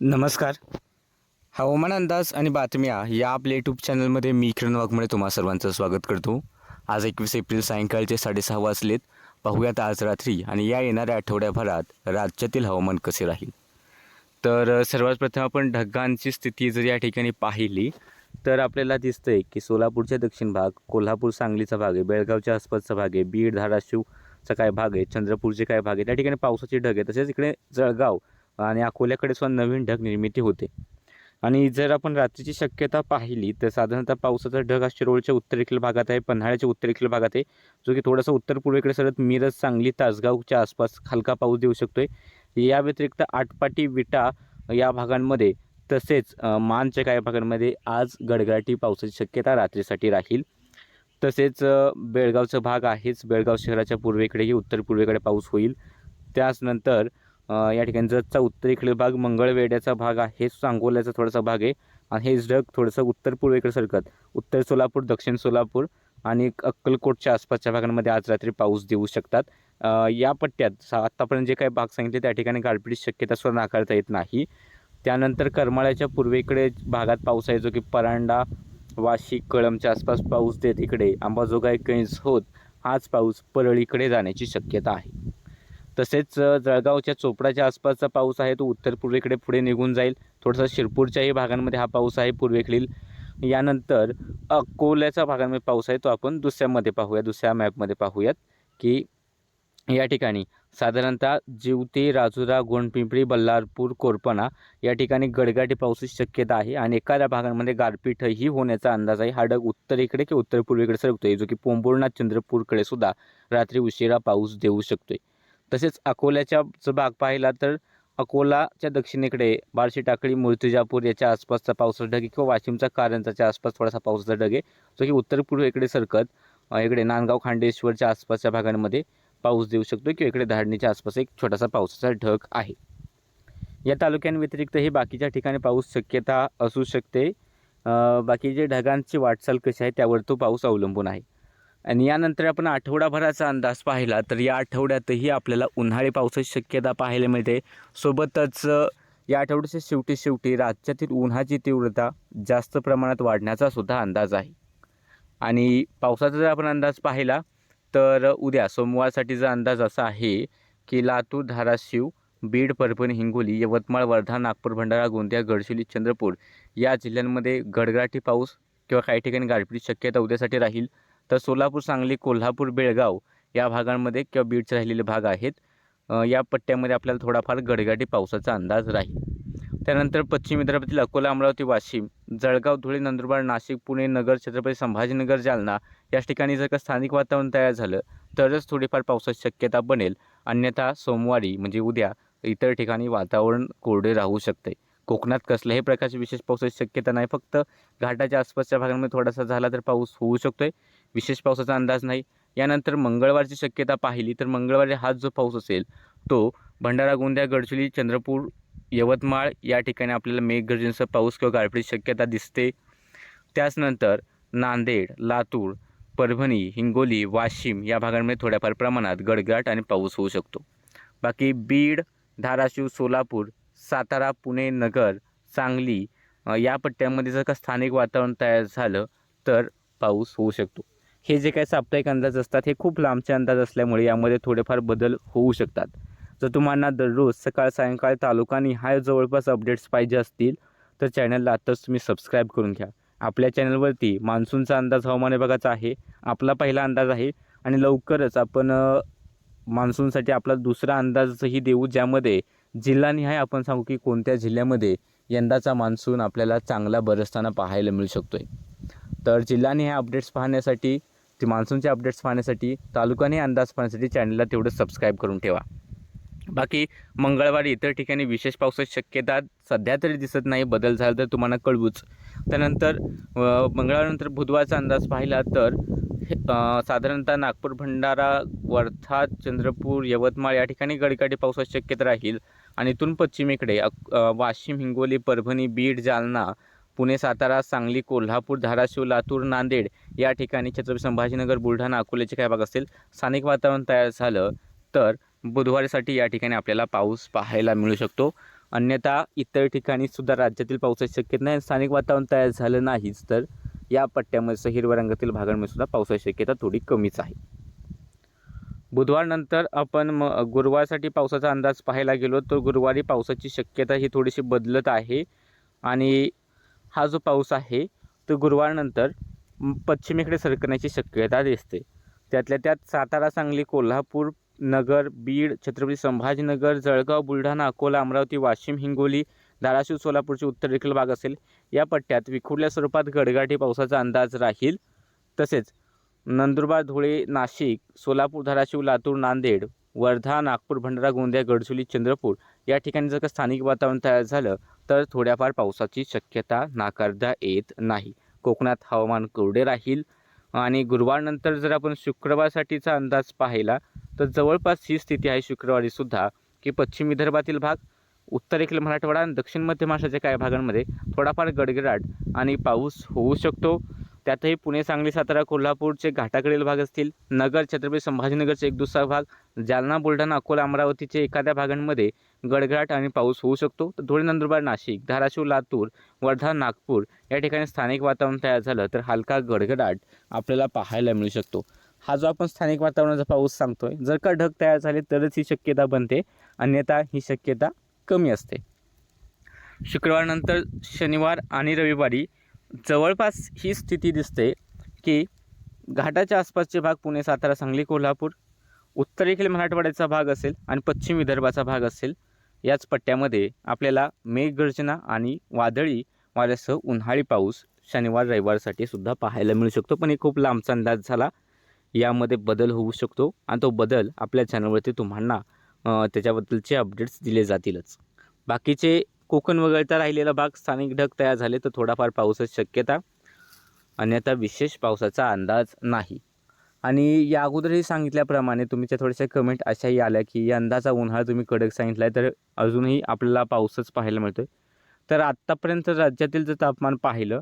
नमस्कार. हवामान अंदाज आणि बातम्या या आपल्या यूट्यूब चॅनलमध्ये मी किरण वाघमळे तुम्हा सर्वांचं स्वागत करतो. आज एकवीस एप्रिल सायंकाळचे साडेसहा वाजलेत. पाहूयात आज रात्री आणि या येणाऱ्या आठवड्याभरात राज्यातील हवामान कसे राहील. तर सर्वात प्रथम आपण ढगांची स्थिती जर या ठिकाणी पाहिली तर आपल्याला दिसतंय की सोलापूरचा दक्षिण भाग कोल्हापूर सांगलीचा भाग आहे बेळगावच्या आसपासचा भाग आहे बीड धाराशिवचा काय भाग आहे चंद्रपूरचे काय भाग आहे त्या ठिकाणी पावसाचे ढग आहे. तसेच इकडे जळगाव आणि अकोल्याकडे सुद्धा नवीन ढग निर्मिती होते. आणि जर आपण रात्रीची शक्यता पाहिली तर साधारणतः पावसाचा ढग हा शिरोळच्या उत्तरेकडील भागात आहे पन्हाळ्याच्या उत्तरेकडील भागात आहे जो की थोडासा उत्तर पूर्वेकडे सरत मिरज सांगली तासगावच्या आसपास हलका पाऊस देऊ शकतो आहे या व्यतिरिक्त आटपाटी विटा या भागांमध्ये तसेच मानच्या काही भागांमध्ये आज गडगडाटी पावसाची शक्यता रात्रीसाठी राहील. तसेच बेळगावचा भाग आहेच बेळगाव शहराच्या पूर्वेकडेही उत्तर पूर्वेकडे पाऊस होईल. त्याचनंतर या ठिकाणी जतचा उत्तरेकडील भाग मंगळवेड्याचा भाग आहे. सांगोल्याचा थोडासा भाग आहे. आणि हेच ढग थोडंसं उत्तर पूर्वेकडे सरकत. उत्तर सोलापूर दक्षिण सोलापूर आणि अक्कलकोटच्या आसपासच्या भागांमध्ये आज रात्री पाऊस देऊ शकतात. या पट्ट्यात आत्तापर्यंत जे काही भाग सांगितले त्या ठिकाणी गारपिटीची शक्यता सुद्धा नाकारता येत नाही. त्यानंतर करमाळ्याच्या पूर्वेकडे भागात पाऊस आहे जो की परांडा वाशिक कळमच्या आसपास पाऊस देत इकडे. आंबाजोगाई कैस होत हाच पाऊस परळीकडे जाण्याची शक्यता आहे. तसेच जळगावच्या चोपडाच्या आसपासचा पाऊस आहे तो उत्तर पूर्वेकडे पुढे निघून जाईल. थोडासा शिरपूरच्याही भागांमध्ये हा पाऊस आहे पूर्वेकडील. यानंतर अकोल्याच्या भागांमध्ये पाऊस आहे तो आपण दुसऱ्यामध्ये पाहूया दुसऱ्या मॅपमध्ये पाहूयात की या ठिकाणी साधारणतः जिवती राजुरा गोंडपिंपरी बल्लारपूर कोरपणा या ठिकाणी गडगाटी पावसाची शक्यता आहे आणि एखाद्या भागांमध्ये गारपीटही होण्याचा अंदाज आहे. हा ढग उत्तरेकडे किंवा उत्तर पूर्वेकडे सरकतोय जो की पोंबुर्णा चंद्रपूरकडे सुद्धा रात्री उशिरा पाऊस देऊ शकतोय. तसेच अकोल्याच्या जर भाग पाहिला तर अकोलाच्या दक्षिणेकडे बार्शी टाकळी मूर्तिजापूर याच्या आसपासचा पावसाचा ढग किंवा वाशिमचा कारंजाच्या आसपास थोडासा पावसाचा ढग आहे. जो की उत्तर पूर्वेकडे सरकत इकडे नांदगाव खांडेश्वरच्या आसपासच्या भागांमध्ये पाऊस देऊ शकतो किंवा इकडे धाडणीच्या आसपास एक छोटासा पावसाचा ढग आहे. या तालुक्यांव्यतिरिक्त हे बाकीच्या ठिकाणी पाऊस शक्यता असू शकते. बाकीचे ढगांची वाटचाल कशी आहे त्यावर तो पाऊस अवलंबून आहे. आणि यानंतर आपण आठवडाभराचा अंदाज पाहिला तर या आठवड्यातही आपल्याला उन्हाळी पावसाची शक्यता पाहायला मिळते. सोबतच या आठवड्याच्या शेवटी शेवटी राज्यातील उन्हाची तीव्रता जास्त प्रमाणात वाढण्याचा सुद्धा अंदाज आहे. आणि पावसाचा जर आपण अंदाज पाहिला तर उद्या सोमवारसाठीचा अंदाज असा आहे की लातूर धाराशिव बीड परभणी हिंगोली यवतमाळ वर्धा नागपूर भंडारा गोंदिया गडचिरोली चंद्रपूर या जिल्ह्यांमध्ये गडगडाटी पाऊस किंवा काही ठिकाणी गारपीटची शक्यता उद्यासाठी राहील. तर सोलापूर सांगली कोल्हापूर बेळगाव या भागांमध्ये किंवा बीडचे राहिलेले भाग आहेत. या पट्ट्यामध्ये आपल्याला थोडाफार गडगाटी पावसाचा अंदाज राहील. त्यानंतर पश्चिम विदर्भातील अकोला अमरावती वाशिम जळगाव धुळे नंदुरबार नाशिक पुणे नगर छत्रपती संभाजीनगर जालना या ठिकाणी जर का स्थानिक वातावरण तयार झालं तरच थोडीफार पावसाची शक्यता बनेल. अन्यथा सोमवारी म्हणजे उद्या इतर ठिकाणी वातावरण कोरडे राहू शकते. कोकणात कसल्याही प्रकारची विशेष पावसाची शक्यता नाही. फक्त घाटाच्या आसपासच्या भागांमध्ये थोडासा झाला तर पाऊस होऊ शकतो आहे विशेष पावसाचा अंदाज नाही. यानंतर मंगळवारची शक्यता पाहिली तर मंगळवारी हा जो पाऊस असेल तो भंडारा गोंदिया गडचिरोली चंद्रपूर यवतमाळ या ठिकाणी आपल्याला मेघगर्जनेचा पाऊस किंवा गारपीटची शक्यता दिसते. त्याचनंतर नांदेड लातूर परभणी हिंगोली वाशिम या भागांमध्ये थोड्याफार प्रमाणात गडगडाट आणि पाऊस होऊ शकतो. बाकी बीड धाराशिव सोलापूर सातारा पुणे नगर सांगली या पट्ट्यामध्ये जर का स्थानिक वातावरण तयार झालं तर पाऊस होऊ शकतो. हे जे काही साप्ताहिक अंदाज असतात हे खूप लांबचे अंदाज असल्यामुळे यामध्ये थोडेफार बदल होऊ शकतात. जर तुम्हाला दररोज सकाळ सायंकाळ तालुका हा जवळपास अपडेट्स पाहिजे असतील तर चॅनलला आत्ताच तुम्ही सबस्क्राईब करून घ्या. आपल्या चॅनलवरती मान्सूनचा अंदाज हवामान विभागाचा आहे आपला पहिला अंदाज आहे आणि लवकरच आपण मान्सूनसाठी आपला दुसरा अंदाजही देऊ ज्यामध्ये जिल्हानिहाय आपण सांगू की कोणत्या जिल्ह्यामध्ये यंदाचा मान्सून आपल्याला चांगला बरसताना पाहायला मिळू शकतो आहे तर जिल्हानिहाय अपडेट्स पाहण्यासाठी ते मान्सूनचे अपडेट्स पाहण्यासाठी तालुकाने अंदाज पाहण्यासाठी चॅनलला तेवढं सबस्क्राईब करून ठेवा. बाकी मंगळवारी इतर ठिकाणी विशेष पावसाची शक्यता सध्या तरी दिसत नाही बदल झाला तर तुम्हाला कळवूच. त्यानंतर मंगळवारनंतर बुधवारचा अंदाज पाहिला तर हे, साधारणतः नागपूर भंडारा वर्धा चंद्रपूर यवतमाळ या ठिकाणी गडगडी पावसाची शक्यता राहील. आणि इथून पश्चिमेकडे वाशिम हिंगोली परभणी बीड जालना पुणे सातारा सांगली कोल्हापूर धाराशिव लातूर नांदेड या ठिकाणी छत्रपती संभाजीनगर बुलढाणा अकोल्याचे काय भाग असतील स्थानिक वातावरण तयार झालं तर बुधवारीसाठी या ठिकाणी आपल्याला पाऊस पाहायला मिळू शकतो. अन्यथा इतर ठिकाणी सुद्धा राज्यातील पावसाची शक्यता नाही स्थानिक वातावरण तयार झालं नाहीच तर या पट्ट्यामध्ये हिरव्या रंगातील भागांमध्ये सुद्धा पावसाची शक्यता थोडी कमीच आहे. बुधवारनंतर आपण म गुरुवारसाठी पावसाचा अंदाज पाहायला गेलो तर गुरुवारी पावसाची शक्यता ही थोडीशी बदलत आहे आणि हा जो पाऊस आहे तो गुरुवारनंतर पश्चिमेकडे सरकण्याची शक्यता दिसते. त्यातल्या त्यात सातारा सांगली कोल्हापूर नगर बीड छत्रपती संभाजीनगर जळगाव बुलढाणा अकोला अमरावती वाशिम हिंगोली धाराशिव सोलापूरचे उत्तरेकडील भाग असेल. या पट्ट्यात विखुरल्या स्वरूपात गडगाठी पावसाचा अंदाज राहील. तसेच नंदुरबार धुळे नाशिक सोलापूर धाराशिव लातूर नांदेड वर्धा नागपूर भंडारा गोंदिया गडचिरोली चंद्रपूर या ठिकाणी जर का स्थानिक वातावरण तयार झालं तर थोड्याफार पावसाची शक्यता नाकारता येत नाही. कोकणात हवामान कोरडे राहील आणि गुरुवारनंतर जर आपण शुक्रवारसाठीचा अंदाज पाहिला तर जवळपास ही स्थिती आहे शुक्रवारीसुद्धा की पश्चिम विदर्भातील भाग उत्तरेकडील मराठवाडा आणि दक्षिण मध्य महाराष्ट्राच्या काही भागांमध्ये थोडाफार गडगडाट आणि पाऊस होऊ शकतो. त्यातही पुणे सांगली सातारा कोल्हापूरचे घाटाकडील भाग असतील नगर छत्रपती संभाजीनगरचे एक दुसरा भाग जालना बुलढाणा अकोला अमरावतीचे एखाद्या भागांमध्ये गडगडाट आणि पाऊस होऊ शकतो. तर धुळे नंदुरबार नाशिक धाराशिव लातूर वर्धा नागपूर या ठिकाणी स्थानिक वातावरण तयार झालं तर हलका गडगडाट आपल्याला पाहायला मिळू शकतो. हा जो आपण स्थानिक वातावरणाचा पाऊस सांगतोय जर का ढग तयार झाले तरच ही शक्यता बनते. अन्यथा ही शक्यता कमी असते. शुक्रवारनंतर शनिवार आणि रविवारी जवळपास ही स्थिती दिसते की घाटाच्या आसपासचे भाग पुणे सातारा सांगली कोल्हापूर उत्तरेकडील मराठवाड्याचा भाग असेल आणि पश्चिम विदर्भाचा भाग असेल. याच पट्ट्यामध्ये आपल्याला मेघगर्जना आणि वादळी वाऱ्यासह उन्हाळी पाऊस शनिवार रविवारसाठी सुद्धा पाहायला मिळू शकतो. पण एक खूप लांबचा अंदाज झाला. यामध्ये बदल होऊ शकतो आणि तो बदल आपल्या चॅनलवरती तुम्हाला त्याच्याबद्दलचे अपडेट्स दिले जातीलच. बाकीचे कोकण वगळता राहिलेला भाग स्थानिक ढग तयार झाले तर थोडाफार पावसाची शक्यता. अन्यथा विशेष पावसाचा अंदाज नाही. आणि या अगोदरही सांगितल्याप्रमाणे तुमच्या थोड्याशा कमेंट अशाही आल्या की यंदाचा उन्हाळा तुम्ही कडक सांगितला आहे तर अजूनही आपल्याला पाऊसच पाहायला मिळतो आहे तर आत्तापर्यंत राज्यातील जर तापमान पाहिलं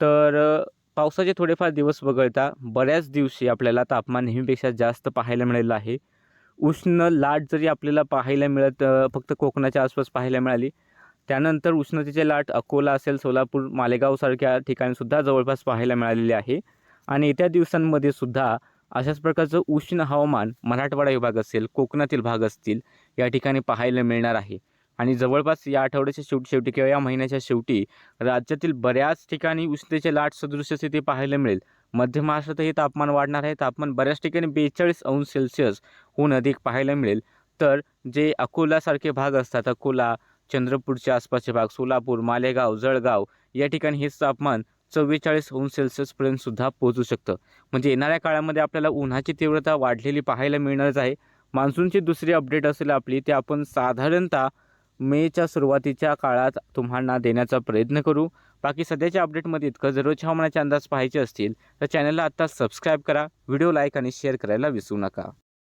तर पावसाचे थोडेफार दिवस वगळता बऱ्याच दिवशी आपल्याला तापमान नेहमीपेक्षा जास्त पाहायला मिळालेलं आहे. उष्ण लाट जरी आपल्याला पाहायला मिळत फक्त कोकणाच्या आसपास पाहायला मिळाली त्यानंतर उष्णतेचे लाट अकोला असेल सोलापूर मालेगावसारख्या ठिकाणीसुद्धा जवळपास पाहायला मिळालेली आहे. आणि येत्या दिवसांमध्ये सुद्धा अशाच प्रकारचं उष्ण हवामान मराठवाडा विभाग असेल कोकणातील भाग असतील या ठिकाणी पाहायला मिळणार आहे. आणि जवळपास या आठवड्याच्या शेवटी शेवटी किंवा या महिन्याच्या शेवटी राज्यातील बऱ्याच ठिकाणी उष्णतेचे लाट सदृश स्थिती पाहायला मिळेल. मध्य महाराष्ट्रातही तापमान वाढणार आहे. तापमान बऱ्याच ठिकाणी बेचाळीस अंश सेल्सिअस होऊन अधिक पाहायला मिळेल. तर जे अकोलासारखे भाग असतात अकोला चंद्रपूरच्या आसपासचे भाग सोलापूर मालेगाव जळगाव या ठिकाणी हेच तापमान चव्वेचाळीस अंश सेल्सिअसपर्यंत सुद्धा पोहोचू शकतं. म्हणजे येणाऱ्या काळामध्ये आपल्याला उन्हाची तीव्रता वाढलेली पाहायला मिळणारच आहे. मान्सूनची दुसरी अपडेट असेल आपली ते आपण साधारणतः मेच्या सुरुवातीच्या काळात तुम्हाला देण्याचा प्रयत्न करू. बाकी सध्याच्या अपडेटमध्ये इतकं. जरूरच्या हवामानाचे अंदाज पाहायचे असतील तर चॅनलला आत्ता सबस्क्राईब करा व्हिडिओ लाईक आणि शेअर करायला विसरू नका.